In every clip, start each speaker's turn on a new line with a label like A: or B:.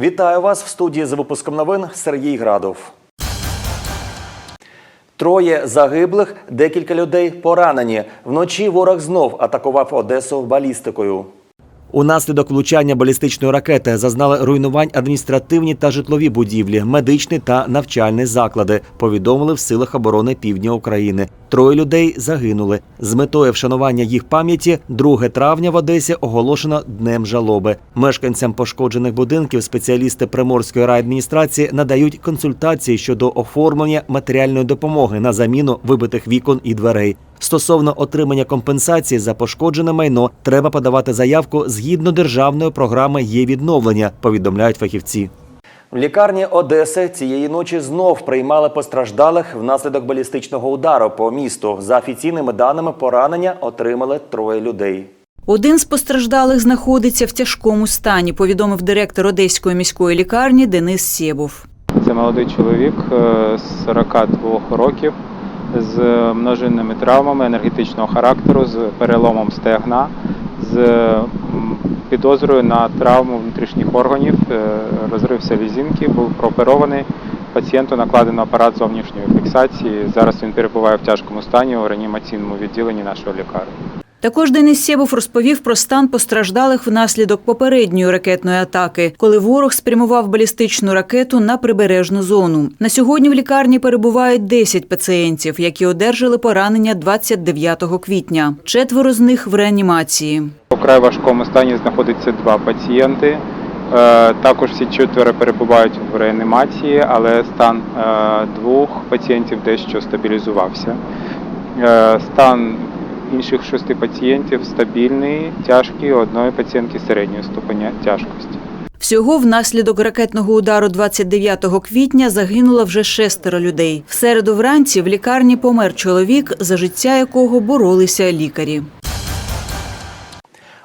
A: Вітаю вас в студії з випуском новин Сергій Градов. Троє загиблих, декілька людей поранені. Вночі ворог знов атакував Одесу балістикою. Унаслідок влучання балістичної ракети зазнали руйнувань адміністративні та житлові будівлі, медичні та навчальні заклади. Повідомили в силах оборони Півдня України. Троє людей загинули. З метою вшанування їх пам'яті 2 травня в Одесі оголошено днем жалоби. Мешканцям пошкоджених будинків спеціалісти Приморської райадміністрації надають консультації щодо оформлення матеріальної допомоги на заміну вибитих вікон і дверей. Стосовно отримання компенсації за пошкоджене майно, треба подавати заявку згідно державної програми є відновлення, повідомляють фахівці. В лікарні Одеси цієї ночі знов приймали постраждалих внаслідок балістичного удару по місту. За офіційними даними, поранення отримали троє людей.
B: Один з постраждалих знаходиться в тяжкому стані, повідомив директор Одеської міської лікарні Денис Сєбов.
C: Це молодий чоловік е, з 42 років з множинними травмами енергетичного характеру, з переломом стегна, з підозрою на травму внутрішніх органів, е, розрив селезінки, був прооперований. Пацієнту накладено апарат зовнішньої фіксації. Зараз він перебуває в тяжкому стані у реанімаційному відділенні нашої лікарні.
B: Також Денис Сєбов розповів про стан постраждалих внаслідок попередньої ракетної атаки, коли ворог спрямував балістичну ракету на прибережну зону. На сьогодні в лікарні перебувають 10 пацієнтів, які одержали поранення 29 квітня. Четверо з них в реанімації.
C: У край важкому стані знаходиться два пацієнти. Е, Також всі четверо перебувають в реанімації, але стан е, двох пацієнтів дещо стабілізувався. Е, Стан інших шести пацієнтів стабільний, тяжкий, одної пацієнтки середньої ступеня тяжкості.
B: Всього внаслідок ракетного удару 29 квітня загинуло вже шестеро людей. В середу вранці в лікарні помер чоловік, за життя якого боролися лікарі.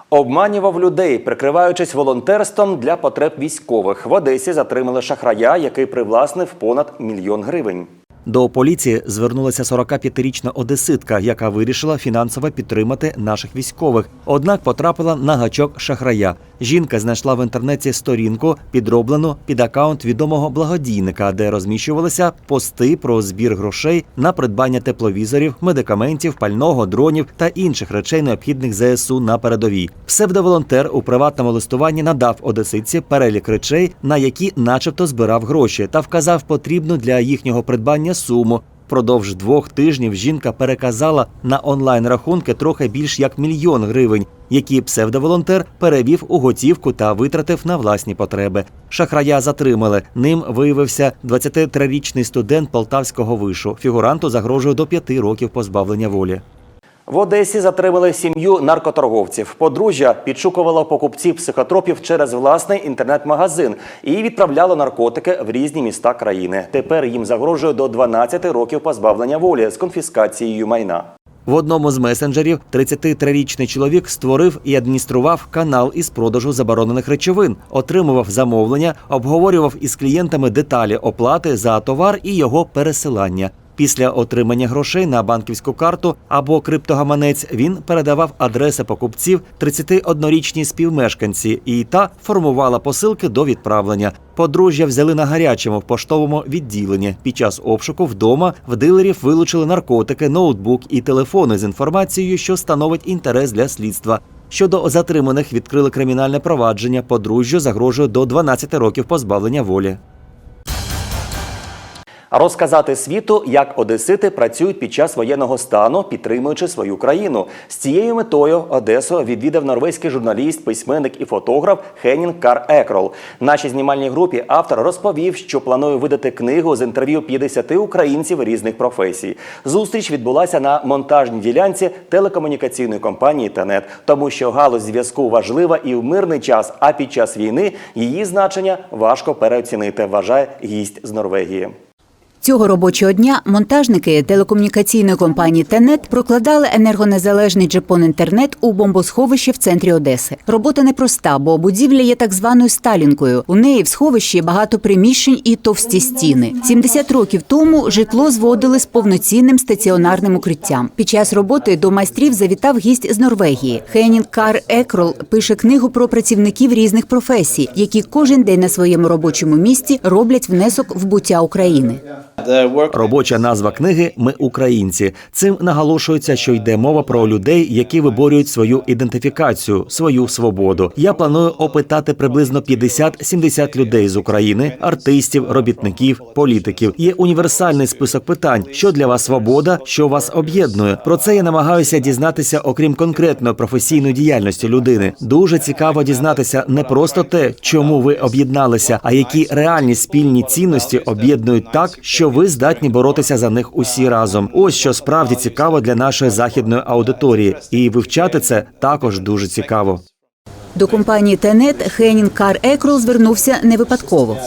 A: Обманював людей, прикриваючись волонтерством для потреб військових. В Одесі затримали шахрая, який привласнив понад мільйон гривень. До поліції звернулася 45-річна одеситка, яка вирішила фінансово підтримати наших військових. Однак потрапила на гачок шахрая. Жінка знайшла в інтернеті сторінку, підроблену під акаунт відомого благодійника, де розміщувалися пости про збір грошей на придбання тепловізорів, медикаментів, пального, дронів та інших речей, необхідних ЗСУ на передовій. Псевдоволонтер у приватному листуванні надав одеситці перелік речей, на які, начебто, збирав гроші, та вказав потрібну для їхнього придбання суму. Продовж двох тижнів жінка переказала на онлайн рахунки трохи більш як мільйон гривень, які псевдоволонтер перевів у готівку та витратив на власні потреби. Шахрая затримали. Ним виявився 23-річний студент Полтавського вишу. Фігуранту загрожує до п'яти років позбавлення волі. В Одесі затримали сім'ю наркоторговців. Подружжя підшукувало покупців психотропів через власний інтернет-магазин і відправляло наркотики в різні міста країни. Тепер їм загрожує до 12 років позбавлення волі з конфіскацією майна. В одному з месенджерів 33-річний чоловік створив і адміністрував канал із продажу заборонених речовин, отримував замовлення, обговорював із клієнтами деталі оплати за товар і його пересилання. Після отримання грошей на банківську карту або криптогаманець він передавав адреси покупців 31-річній співмешканці, і та формувала посилки до відправлення. Подружжя взяли на гарячому в поштовому відділенні. Під час обшуку вдома в дилерів вилучили наркотики, ноутбук і телефони з інформацією, що становить інтерес для слідства. Щодо затриманих відкрили кримінальне провадження. Подружжю загрожує до 12 років позбавлення волі. Розказати світу, як одесити працюють під час воєнного стану, підтримуючи свою країну. З цією метою Одесу відвідав норвезький журналіст, письменник і фотограф Хеннінг Кар Екрол. Нашій знімальній групі автор розповів, що планує видати книгу з інтерв'ю 50 українців різних професій. Зустріч відбулася на монтажній ділянці телекомунікаційної компанії Тенет, тому що галузь зв'язку важлива і в мирний час, а під час війни її значення важко переоцінити, вважає гість з Норвегії.
D: Цього робочого дня монтажники телекомунікаційної компанії Тенет прокладали енергонезалежний джепон-інтернет у бомбосховище в центрі Одеси. Робота непроста, бо будівля є так званою сталінкою. У неї в сховищі багато приміщень і товсті стіни. 70 років тому житло зводили з повноцінним стаціонарним укриттям. Під час роботи до майстрів завітав гість з Норвегії. Хенінг Кар Екрол пише книгу про працівників різних професій, які кожен день на своєму робочому місці роблять внесок в буття України.
A: Робоча назва книги Ми українці. Цим наголошується, що йде мова про людей, які виборюють свою ідентифікацію, свою свободу. Я планую опитати приблизно 50-70 людей з України, артистів, робітників, політиків. Є універсальний список питань, що для вас свобода, що вас об'єднує. Про це я намагаюся дізнатися, окрім конкретної професійної діяльності людини. Дуже цікаво дізнатися не просто те, чому ви об'єдналися, а які реальні спільні цінності об'єднують так, що ви здатні боротися за них усі разом. Ось що справді цікаво для нашої західної аудиторії, і вивчати це також дуже цікаво.
D: До компанії Тенет Хенінг Кар Екрол звернувся не випадково.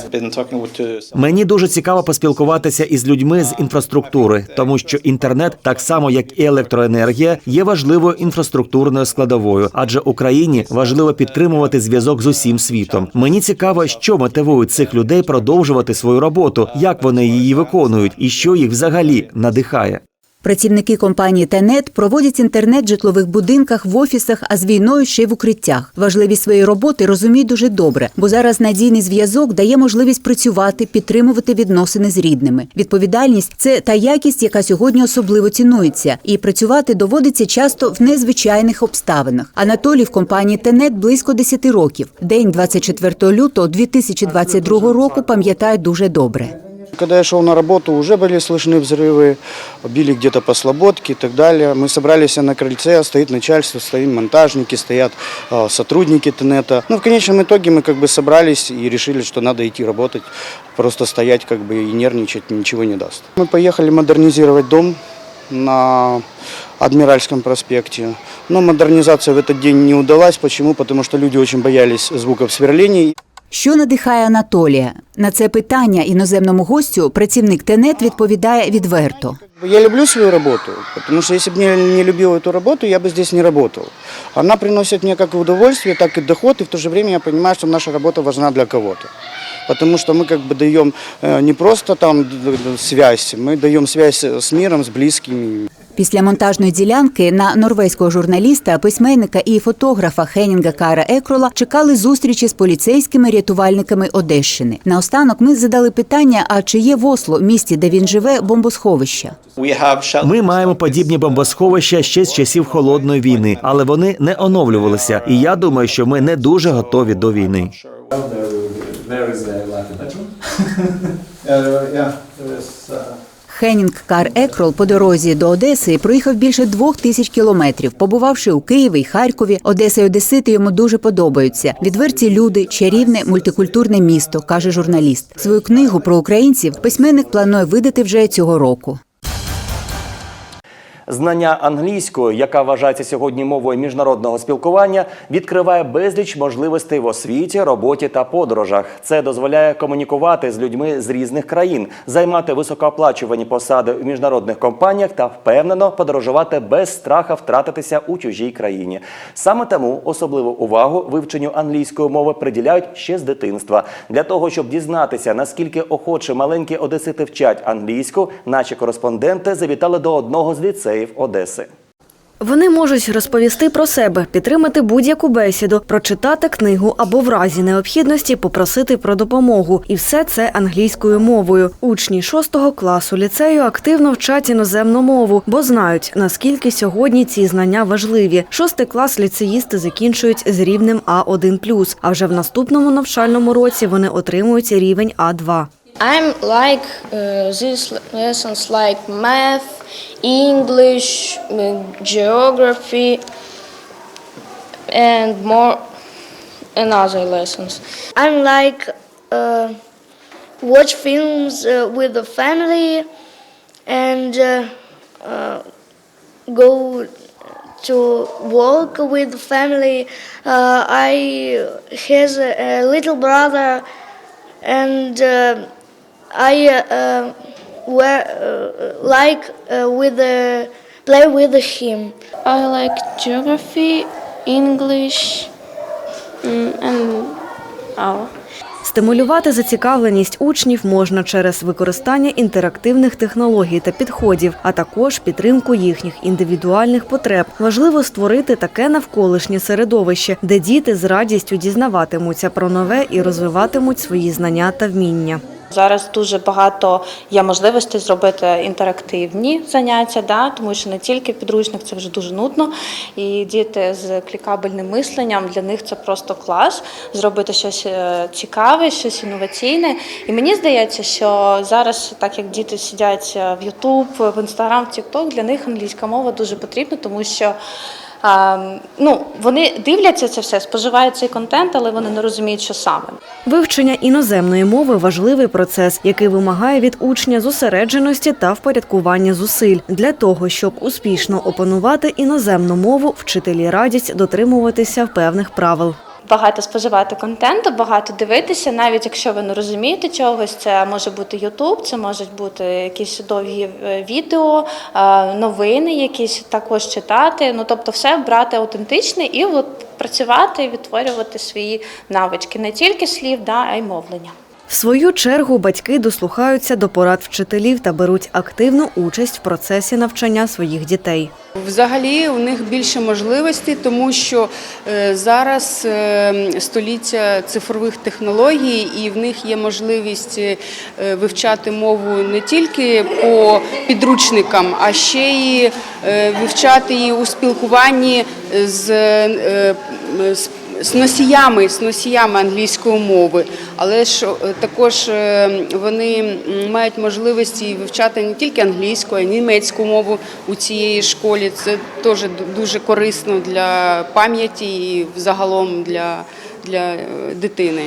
A: Мені дуже цікаво поспілкуватися із людьми з інфраструктури, тому що інтернет, так само як і електроенергія, є важливою інфраструктурною складовою, адже Україні важливо підтримувати зв'язок з усім світом. Мені цікаво, що мотивує цих людей продовжувати свою роботу, як вони її виконують, і що їх взагалі надихає.
D: Працівники компанії Тенет проводять інтернет в житлових будинках, в офісах, а з війною ще й в укриттях. Важливість своєї роботи розуміють дуже добре, бо зараз надійний зв'язок дає можливість працювати, підтримувати відносини з рідними. Відповідальність це та якість, яка сьогодні особливо цінується, і працювати доводиться часто в незвичайних обставинах. Анатолій в компанії Тенет близько 10 років. День 24 лютого 2022 року пам'ятає дуже добре.
E: Когда я шел на работу, уже были слышны взрывы, били где-то по слободке и так далее. Мы собрались на крыльце, стоит начальство, стоим монтажники, стоят э, сотрудники ТНЕТа. Ну, в конечном итоге мы как бы собрались и решили, что надо идти работать. Просто стоять как бы и нервничать ничего не даст. Мы поехали модернизировать дом на Адмиральском проспекте. Но модернизация в этот день не удалась. Почему? Потому что люди очень боялись звуков сверлений.
D: Що надихає Анатолія? На це питання іноземному гостю працівник ТЕНЕТ відповідає відверто.
E: Я люблю свою работу, потому что если бы я не любил эту работу, я бы здесь не работал. Она приносит мне как и удовольствие, так и доход, и в то же время я понимаю, что наша работа важна для кого-то. Потому что мы как бы даем э, не просто там д- д- связь, мы даем связь с миром, с близкими.
D: Після монтажної ділянки на норвезького журналіста, письменника і фотографа Хенінга Кара Екрола чекали зустрічі з поліцейськими рятувальниками Одещини. Наостанок ми задали питання: а чи є в Осло, місті, де він живе, бомбосховища?
A: Ми маємо подібні бомбосховища ще з часів холодної війни, але вони не оновлювалися. І я думаю, що ми не дуже готові до війни.
F: There is a a bedroom. uh, yeah, there is. Uh,
D: Хенінг Кар Екрол по дорозі до Одеси проїхав більше двох тисяч кілометрів, побувавши у Києві й Харкові. Одеса й Одесити йому дуже подобаються. Відверті люди, чарівне мультикультурне місто, каже журналіст. Свою книгу про українців письменник планує видати вже цього року.
A: Знання англійської, яка вважається сьогодні мовою міжнародного спілкування, відкриває безліч можливостей в освіті, роботі та подорожах. Це дозволяє комунікувати з людьми з різних країн, займати високооплачувані посади в міжнародних компаніях та впевнено подорожувати без страха втратитися у чужій країні. Саме тому особливу увагу вивченню англійської мови приділяють ще з дитинства. Для того щоб дізнатися, наскільки охоче маленькі одесити вчать англійську, наші кореспонденти завітали до одного з ліцеїв Одеси.
G: Вони можуть розповісти про себе, підтримати будь-яку бесіду, прочитати книгу або в разі необхідності попросити про допомогу. І все це англійською мовою. Учні шостого класу ліцею активно вчать іноземну мову, бо знають, наскільки сьогодні ці знання важливі. Шостий клас ліцеїсти закінчують з рівнем А1+, а вже в наступному навчальному році вони отримують рівень А2.
H: I'm like uh, these lessons like math, English, uh, geography, and more and other lessons. I'm like uh, watch films uh, with the family and uh, uh, go to walk with the family. Uh, I has a, a little brother and uh, I uh, uh, where, uh, like uh, with the play with him.
I: I like geography, English, mm, and oh.
G: Стимулювати зацікавленість учнів можна через використання інтерактивних технологій та підходів, а також підтримку їхніх індивідуальних потреб. Важливо створити таке навколишнє середовище, де діти з радістю дізнаватимуться про нове і розвиватимуть свої знання та вміння.
J: Зараз дуже багато є можливостей зробити інтерактивні заняття, да, тому що не тільки підручник, це вже дуже нудно. І діти з клікабельним мисленням для них це просто клас зробити щось е, цікаве, щось інноваційне. І мені здається, що зараз, так як діти сидять е, в YouTube, в Instagram, в TikTok, для них англійська мова дуже потрібна, тому що. А, ну, вони дивляться це все, споживають цей контент, але вони не розуміють, що саме.
G: Вивчення іноземної мови важливий процес, який вимагає від учня зосередженості та впорядкування зусиль. Для того, щоб успішно опанувати іноземну мову, вчителі радять дотримуватися певних правил.
J: Багато споживати контенту, багато дивитися, навіть якщо ви не розумієте чогось, це може бути Ютуб, це можуть бути якісь довгі е, відео, е, новини, якісь також читати. Ну тобто, все брати аутентичне і от працювати, відтворювати свої навички, не тільки слів, да, а й мовлення.
G: В свою чергу батьки дослухаються до порад вчителів та беруть активну участь в процесі навчання своїх дітей.
K: Взагалі у них більше можливостей, тому що е, зараз е, століття цифрових технологій, і в них є можливість е, вивчати мову не тільки по підручникам, а ще й вивчати її у спілкуванні з, з з носіями, з носіями англійської мови, але ж е, також е, вони мають можливості вивчати не тільки англійську, а й німецьку мову у цієї школі. Це теж дуже корисно для пам'яті і взагалом для, для е, дитини.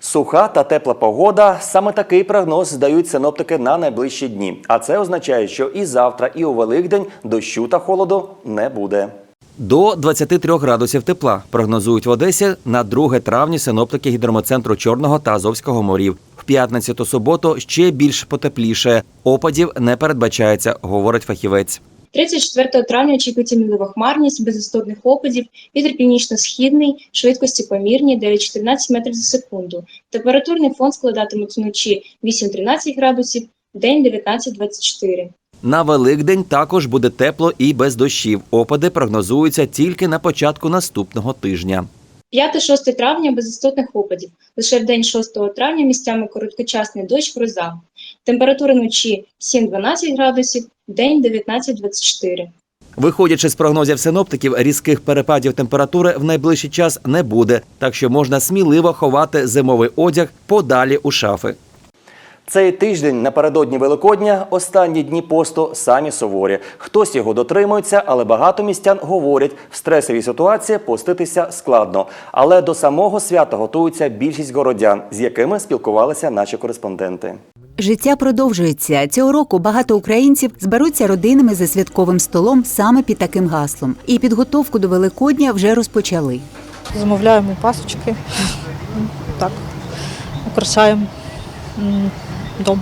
A: Суха та тепла погода саме такий прогноз здають синоптики на найближчі дні. А це означає, що і завтра, і у Великдень дощу та холоду не буде. До 23 градусів тепла прогнозують в Одесі на 2 травня синоптики гідромоцентру Чорного та Азовського морів. В п'ятницю та суботу ще більш потепліше. Опадів не передбачається, говорить фахівець.
I: 34 травня очікується мінлива хмарність, без істотних опадів, вітер північно-східний, швидкості помірні 9-14 метрів за секунду. Температурний фон складатиметь вночі 8-13 градусів, день 19-24.
A: На Великдень також буде тепло і без дощів. Опади прогнозуються тільки на початку наступного тижня.
I: 5-6 травня без істотних опадів. Лише в день 6 травня місцями короткочасний дощ гроза. Температура вночі 7-12 градусів, день 19-24.
A: Виходячи з прогнозів синоптиків, різких перепадів температури в найближчий час не буде, так що можна сміливо ховати зимовий одяг подалі у шафи. Цей тиждень напередодні Великодня останні дні посту самі суворі. Хтось його дотримується, але багато містян говорять, в стресовій ситуації поститися складно. Але до самого свята готуються більшість городян, з якими спілкувалися наші кореспонденти.
D: Життя продовжується. Цього року багато українців зберуться родинами за святковим столом саме під таким гаслом. І підготовку до Великодня вже розпочали.
L: Замовляємо пасочки. Так, украшаємо дом.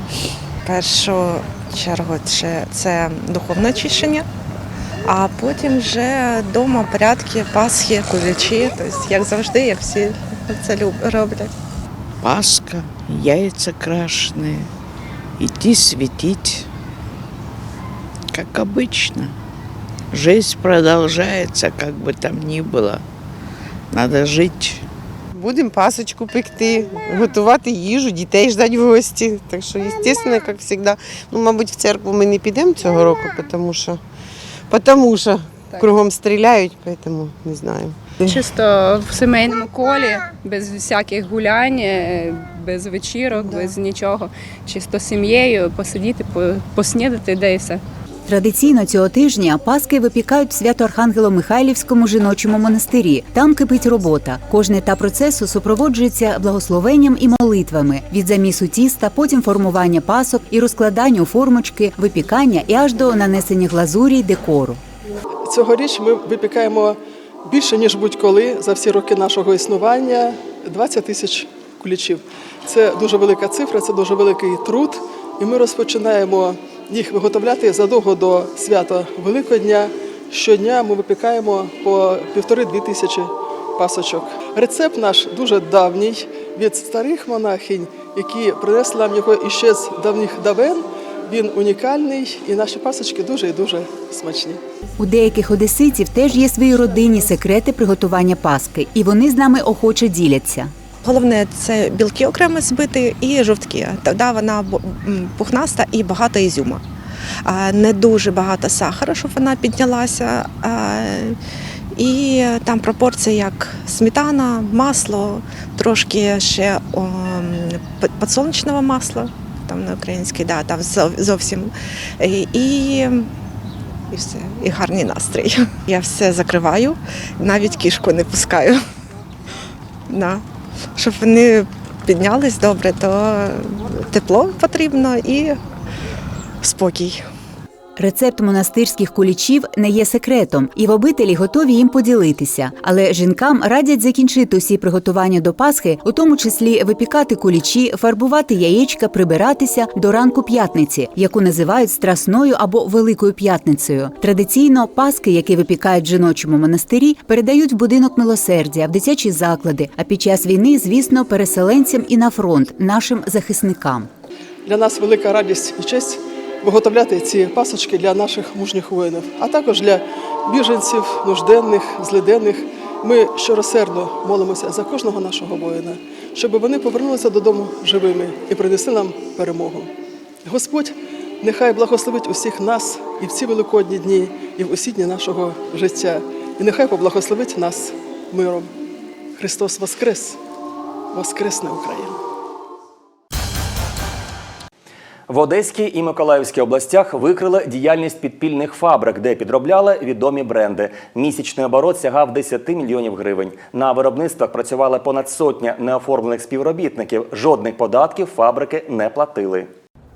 M: В першу чергу це, це духовне очищення, а потім вже вдома порядки, пасхи, куличі, тобто, як завжди, як всі це люб- роблять.
N: Пасха, яйца крашеные, идти светить, как обычно. Жизнь продолжается, как бы там ни было. Надо жить.
M: Будемо пасочку пекти, готувати їжу, дітей ждать в гості. Так що, звісно, як завжди. Ну, мабуть, в церкву ми не підемо цього року, тому що, тому що кругом стріляють, тому не знаю.
L: Чисто в сімейному колі, без всяких гулянь, е, без вечірок, без нічого. Чисто з сім'єю посидіти, поснідати, де і все.
D: Традиційно цього тижня паски випікають в Свято-Архангело-Михайлівському жіночому монастирі. Там кипить робота. Кожний етап процесу супроводжується благословенням і молитвами від замісу тіста, потім формування пасок і розкладання у формочки, випікання і аж до нанесення глазурі й декору.
L: Цьогоріч ми випікаємо більше, ніж будь-коли за всі роки нашого існування 20 тисяч кулічів.
O: Це дуже велика цифра, це дуже великий труд. І ми розпочинаємо їх виготовляти задовго до свята Великодня. Щодня ми випікаємо по півтори-дві тисячі пасочок. Рецепт наш дуже давній від старих монахинь, які принесли нам його іще з давніх давен. Він унікальний, і наші пасочки дуже і дуже смачні.
D: У деяких одеситів теж є свої родинні секрети приготування паски, і вони з нами охоче діляться.
P: Головне це білки окремо збити і жовтки. Тоді вона пухнаста і багато ізюма. Не дуже багато сахара, щоб вона піднялася. І там пропорції як сметана, масло, трошки ще о, м, п- підсолнечного масла, там на українській, да, там зовсім. І, і все, і гарний настрій. Я все закриваю, навіть кішку не пускаю. Да. Щоб вони піднялись добре, то тепло потрібно і спокій.
D: Рецепт монастирських кулічів не є секретом, і в обителі готові їм поділитися. Але жінкам радять закінчити усі приготування до Пасхи, у тому числі випікати кулічі, фарбувати яєчка, прибиратися до ранку п'ятниці, яку називають страсною або великою п'ятницею. Традиційно паски, які випікають в жіночому монастирі, передають в будинок милосердя, в дитячі заклади. А під час війни, звісно, переселенцям і на фронт нашим захисникам.
O: Для нас велика радість і честь виготовляти ці пасочки для наших мужніх воїнів, а також для біженців, нужденних, злиденних. Ми щоросердно молимося за кожного нашого воїна, щоб вони повернулися додому живими і принесли нам перемогу. Господь нехай благословить усіх нас і в ці великодні дні, і в усі дні нашого життя, і нехай поблагословить нас миром. Христос Воскрес! Воскресне Україна!
A: В Одеській і Миколаївській областях викрили діяльність підпільних фабрик, де підробляли відомі бренди. Місячний оборот сягав 10 мільйонів гривень. На виробництвах працювали понад сотня неоформлених співробітників. Жодних податків фабрики не платили.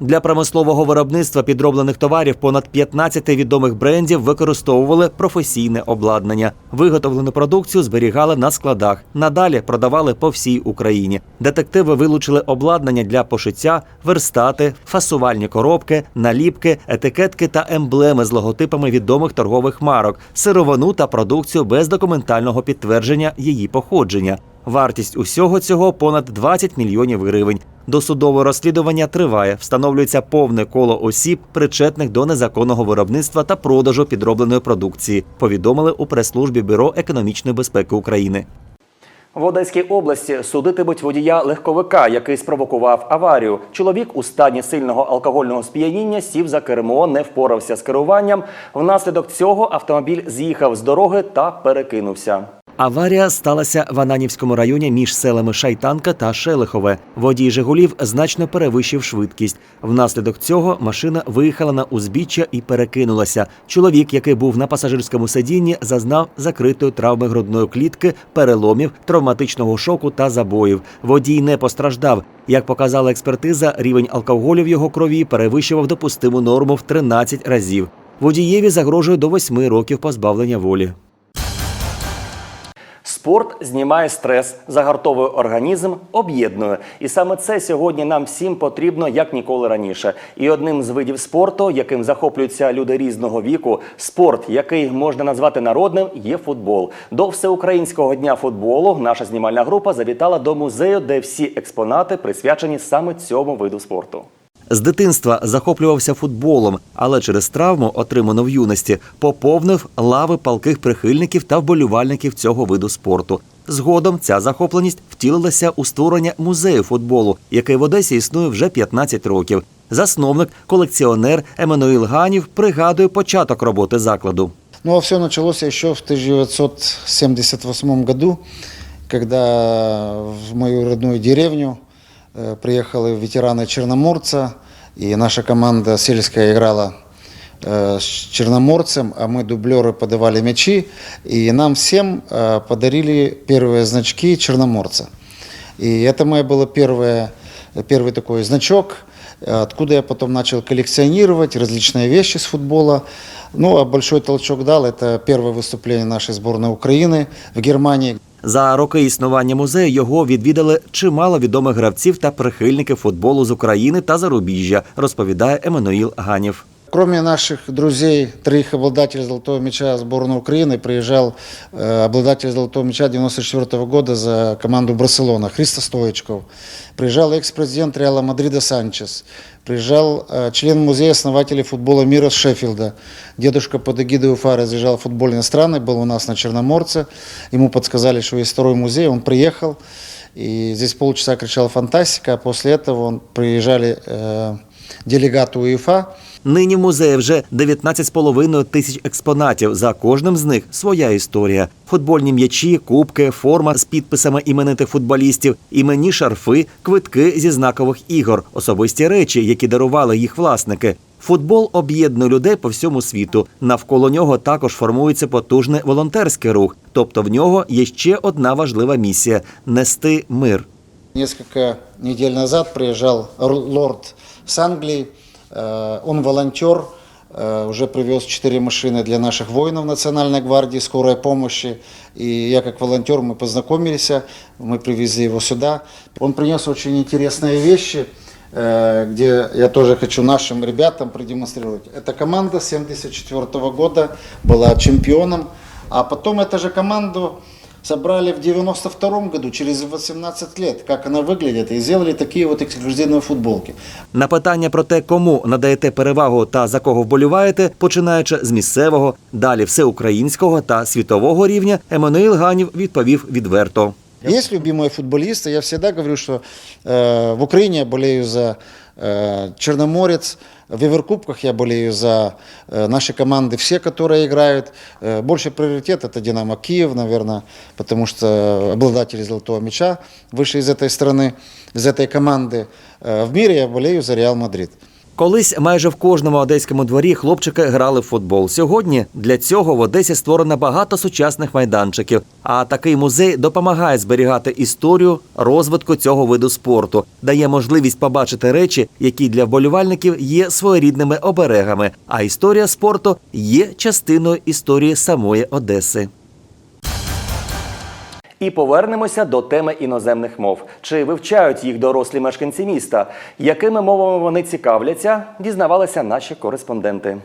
A: Для промислового виробництва підроблених товарів понад 15 відомих брендів використовували професійне обладнання. Виготовлену продукцію зберігали на складах. Надалі продавали по всій Україні. Детективи вилучили обладнання для пошиття, верстати, фасувальні коробки, наліпки, етикетки та емблеми з логотипами відомих торгових марок, сировину та продукцію без документального підтвердження її походження. Вартість усього цього понад 20 мільйонів гривень. Досудове розслідування триває. Встановлюється повне коло осіб, причетних до незаконного виробництва та продажу підробленої продукції. Повідомили у прес-службі Бюро економічної безпеки України. В Одеській області судитимуть водія легковика, який спровокував аварію. Чоловік у стані сильного алкогольного сп'яніння сів за кермо, не впорався з керуванням. Внаслідок цього автомобіль з'їхав з дороги та перекинувся. Аварія сталася в Ананівському районі між селами Шайтанка та Шелихове. Водій Жигулів значно перевищив швидкість. Внаслідок цього машина виїхала на узбіччя і перекинулася. Чоловік, який був на пасажирському сидінні, зазнав закритої травми грудної клітки, переломів, травматичного шоку та забоїв. Водій не постраждав. Як показала експертиза, рівень алкоголю в його крові перевищував допустиму норму в 13 разів. Водієві загрожує до 8 років позбавлення волі. Спорт знімає стрес, загартовує організм, об'єднує. І саме це сьогодні нам всім потрібно як ніколи раніше. І одним з видів спорту, яким захоплюються люди різного віку, спорт, який можна назвати народним, є футбол. До всеукраїнського дня футболу наша знімальна група завітала до музею, де всі експонати присвячені саме цьому виду спорту. З дитинства захоплювався футболом, але через травму, отриману в юності, поповнив лави палких прихильників та вболівальників цього виду спорту. Згодом ця захопленість втілилася у створення музею футболу, який в Одесі існує вже 15 років. Засновник, колекціонер Еммануїл Ганів пригадує початок роботи закладу.
Q: Ну, а все началось еще в 1978 году, когда в мою родную деревню приехали ветераны Черноморца, и наша команда сельская играла э, с Черноморцем, а мы дублеры подавали мячи, и нам всем э, подарили первые значки Черноморца. И это мое было первое, первый такой значок, откуда я потом начал коллекционировать различные вещи с футбола. Ну, а большой толчок дал, это первое выступление нашей сборной Украины в Германии.
A: За роки існування музею його відвідали чимало відомих гравців та прихильників футболу з України та зарубіжжя, розповідає Еммануїл Ганів.
Q: Кроме наших друзей, троих обладателей золотого мяча сборной Украины, приезжал э, обладатель золотого мяча 94 года за команду Барселона Христо Стоечков. Приезжал экс-президент Реала Мадрида Санчес. Приезжал э, член музея основателей футбола мира с Шеффилда. Дедушка под эгидой УФА разъезжал в футбольные страны, был у нас на Черноморце. Ему подсказали, что есть второй музей, он приехал. И здесь полчаса кричал фантастика, а после этого он, приезжали э, делегаты УЕФА,
A: Нині в музеї вже 19,5 тисяч експонатів. За кожним з них своя історія: футбольні м'ячі, кубки, форма з підписами іменитих футболістів, іменні шарфи, квитки зі знакових ігор, особисті речі, які дарували їх власники. Футбол об'єднує людей по всьому світу. Навколо нього також формується потужний волонтерський рух. Тобто в нього є ще одна важлива місія нести мир.
Q: Несколько недель назад р- лорд с Англии. Э, Он волонтер, э, уже привез четыре машины для наших воинов Национальной гвардии, скорой помощи. И я как волонтер, мы познакомились, мы привезли его сюда. Он принес очень интересные вещи, э, где я тоже хочу нашим ребятам продемонстрировать. Эта команда 1974 года была чемпионом, а потом эту же команду собрали в 92 году, через 18 лет, как она выглядит, и сделали такие вот эксклюзивные футболки.
A: На питання про те, кому надаєте перевагу та за кого вболіваєте, починаючи з місцевого, далі всеукраїнського та світового рівня, Еммануїл Ганів відповів відверто.
Q: Есть любимые футболисты, я всегда говорю, что э, в Украине я болею за э, Черноморец, в Еверкубках я болею за э, наши команды, все, которые играют. Э, больше приоритет это Динамо Киев, наверное, потому что обладатели золотого мяча вышли из этой страны, из этой команды. Э, в мире я болею за Реал Мадрид.
A: Колись майже в кожному одеському дворі хлопчики грали в футбол. Сьогодні для цього в Одесі створено багато сучасних майданчиків. А такий музей допомагає зберігати історію розвитку цього виду спорту, дає можливість побачити речі, які для вболівальників є своєрідними оберегами. А історія спорту є частиною історії самої Одеси. І повернемося до теми іноземних мов. Чи вивчають їх дорослі мешканці міста? Якими мовами вони цікавляться, дізнавалися наші кореспонденти.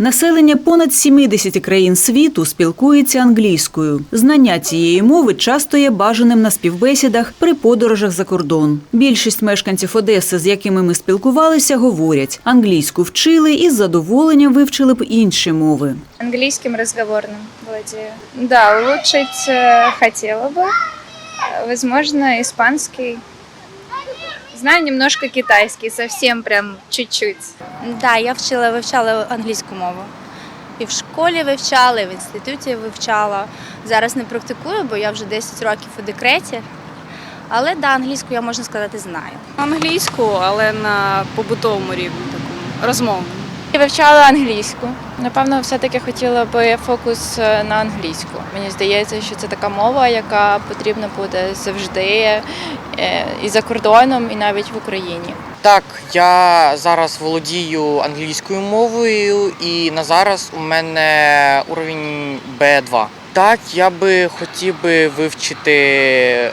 B: Населення понад 70 країн світу спілкується англійською. Знання цієї мови часто є бажаним на співбесідах при подорожах за кордон. Більшість мешканців Одеси, з якими ми спілкувалися, говорять, англійську вчили і з задоволенням вивчили б інші мови.
R: Английским разговорным владею. Да, улучшить э, хотела бы. Э, Возможно, испанский. Знаю немножко китайский, совсем прям чуть-чуть.
S: Да, я вчила, вивчала англійську мову. І в школі вивчала, і в інституті вивчала. Зараз не практикую, бо я вже 10 років у декреті. Але да, англійську я можна сказати знаю.
L: Англійську, але на побутовому рівні такому розмовному.
R: Я вивчала англійську. Напевно, все-таки хотіла би фокус е, на англійську. Мені здається, що це така мова, яка потрібна буде завжди е, і за кордоном, і навіть в Україні.
T: Так, я зараз володію англійською мовою, і на зараз у мене уровень B2. Так, я би хотів би вивчити е,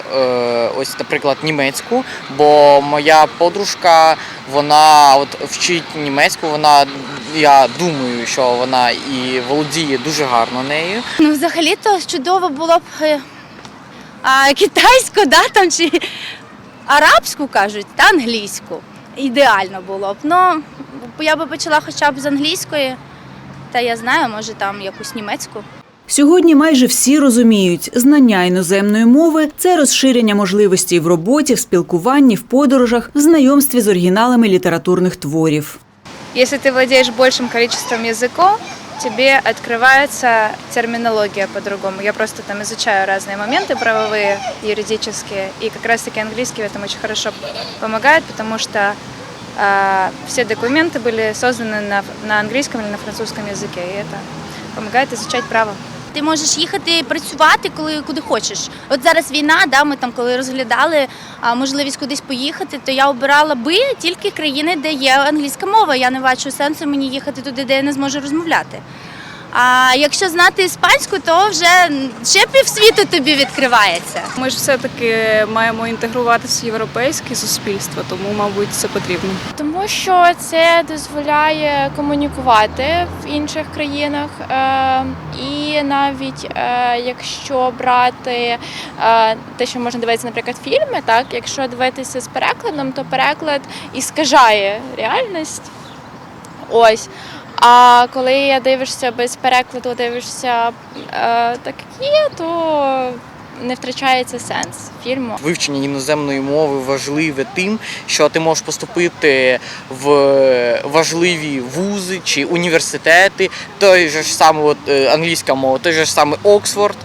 T: ось, наприклад, німецьку, бо моя подружка, вона от вчить німецьку, вона я думаю, що вона і володіє дуже гарно нею.
S: Ну, взагалі-то чудово було б е, а, китайську, да, там, чи арабську кажуть, та англійську. Ідеально було б. Ну, я би почала хоча б з англійської, та я знаю, може там якусь німецьку.
B: Сьогодні майже всі розуміють, знання іноземної мови це розширення можливостей в роботі, в спілкуванні, в подорожах, в знайомстві з оригіналами літературних творів.
R: Если ты владеешь большим количеством языков, тебе открывается терминология по-другому. Я просто там изучаю разные моменты правовые, юридические, и как раз-таки английский в этом очень хорошо помогает, потому что э, все документы были созданы на, на английском или на французском языке, и это помогает изучать право.
S: Ти можеш їхати працювати, коли куди хочеш. От зараз війна, да, ми там коли розглядали а, можливість кудись поїхати, то я обирала би тільки країни, де є англійська мова. Я не бачу сенсу мені їхати туди, де я не зможу розмовляти. А якщо знати іспанську, то вже ще півсвіту тобі відкривається.
L: Ми ж все-таки маємо інтегруватися в європейське суспільство, тому, мабуть, це потрібно.
R: Тому що це дозволяє комунікувати в інших країнах, е, і навіть е, якщо брати е, те, що можна дивитися, наприклад, фільми, так якщо дивитися з перекладом, то переклад іскажає реальність. Ось. А коли дивишся без перекладу, дивишся е, так є, то не втрачається сенс фільму.
T: Вивчення іноземної мови важливе тим, що ти можеш поступити в важливі вузи чи університети, той же ж саме от, е, англійська мова, той же ж саме Оксфорд,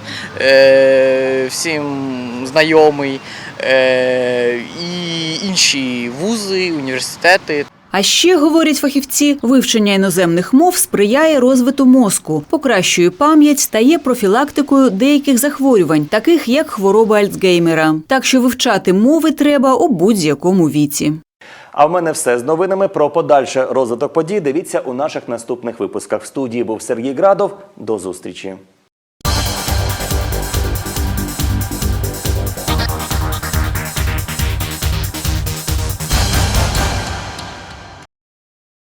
T: е, всім знайомий, е, і інші вузи, університети.
B: А ще говорять фахівці, вивчення іноземних мов сприяє розвиту мозку, покращує пам'ять та є профілактикою деяких захворювань, таких як хвороба Альцгеймера. Так що вивчати мови треба у будь-якому віці.
A: А в мене все з новинами про подальше розвиток подій. Дивіться у наших наступних випусках. В студії був Сергій Градов. До зустрічі.